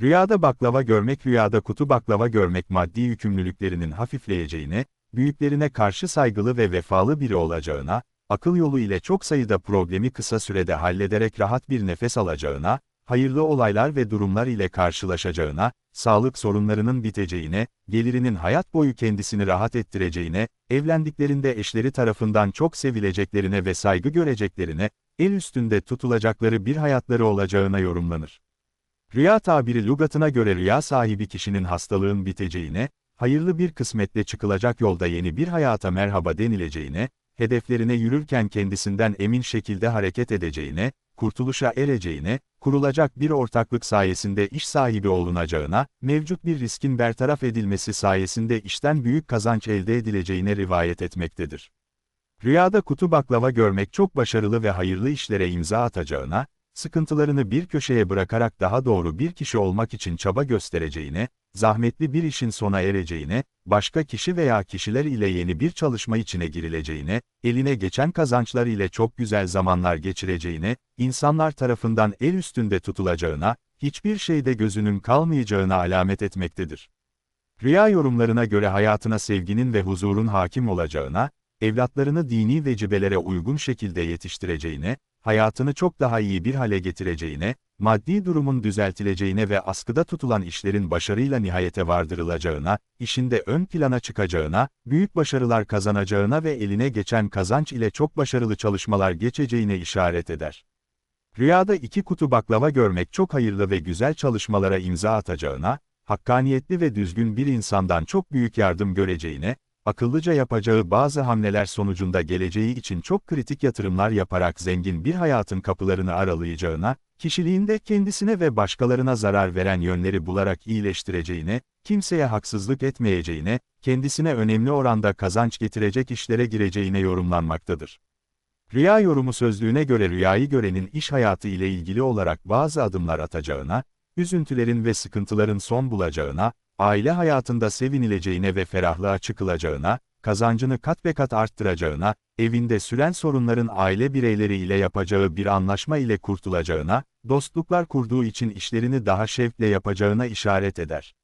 Rüyada baklava görmek rüyada kutu baklava görmek maddi yükümlülüklerinin hafifleyeceğine, büyüklerine karşı saygılı ve vefalı biri olacağına, akıl yolu ile çok sayıda problemi kısa sürede hallederek rahat bir nefes alacağına, hayırlı olaylar ve durumlar ile karşılaşacağına, sağlık sorunlarının biteceğine, gelirinin hayat boyu kendisini rahat ettireceğine, evlendiklerinde eşleri tarafından çok sevileceklerine ve saygı göreceklerine, el üstünde tutulacakları bir hayatları olacağına yorumlanır. Rüya tabiri lügatına göre rüya sahibi kişinin hastalığın biteceğine, hayırlı bir kısmetle çıkılacak yolda yeni bir hayata merhaba denileceğine, hedeflerine yürürken kendisinden emin şekilde hareket edeceğine, kurtuluşa ereceğine, kurulacak bir ortaklık sayesinde iş sahibi olunacağına, mevcut bir riskin bertaraf edilmesi sayesinde işten büyük kazanç elde edileceğine rivayet etmektedir. Rüyada kutu baklava görmek çok başarılı ve hayırlı işlere imza atacağına, sıkıntılarını bir köşeye bırakarak daha doğru bir kişi olmak için çaba göstereceğine, zahmetli bir işin sona ereceğine, başka kişi veya kişiler ile yeni bir çalışma içine girileceğine, eline geçen kazançlar ile çok güzel zamanlar geçireceğine, insanlar tarafından el üstünde tutulacağına, hiçbir şeyde gözünün kalmayacağına alamet etmektedir. Rüya yorumlarına göre hayatına sevginin ve huzurun hakim olacağına, evlatlarını dini vecibelere uygun şekilde yetiştireceğine, hayatını çok daha iyi bir hale getireceğine, maddi durumun düzeltileceğine ve askıda tutulan işlerin başarıyla nihayete vardırılacağına, işinde ön plana çıkacağına, büyük başarılar kazanacağına ve eline geçen kazanç ile çok başarılı çalışmalar geçeceğine işaret eder. Rüyada iki kutu baklava görmek çok hayırlı ve güzel çalışmalara imza atacağına, hakkaniyetli ve düzgün bir insandan çok büyük yardım göreceğine, akıllıca yapacağı bazı hamleler sonucunda geleceği için çok kritik yatırımlar yaparak zengin bir hayatın kapılarını aralayacağına, kişiliğinde kendisine ve başkalarına zarar veren yönleri bularak iyileştireceğine, kimseye haksızlık etmeyeceğine, kendisine önemli oranda kazanç getirecek işlere gireceğine yorumlanmaktadır. Rüya yorumu sözlüğüne göre rüyayı görenin iş hayatı ile ilgili olarak bazı adımlar atacağına, üzüntülerin ve sıkıntıların son bulacağına, aile hayatında sevinileceğine ve ferahlığa çıkılacağına, kazancını kat ve kat arttıracağına, evinde süren sorunların aile bireyleri ile yapacağı bir anlaşma ile kurtulacağına, dostluklar kurduğu için işlerini daha şevkle yapacağına işaret eder.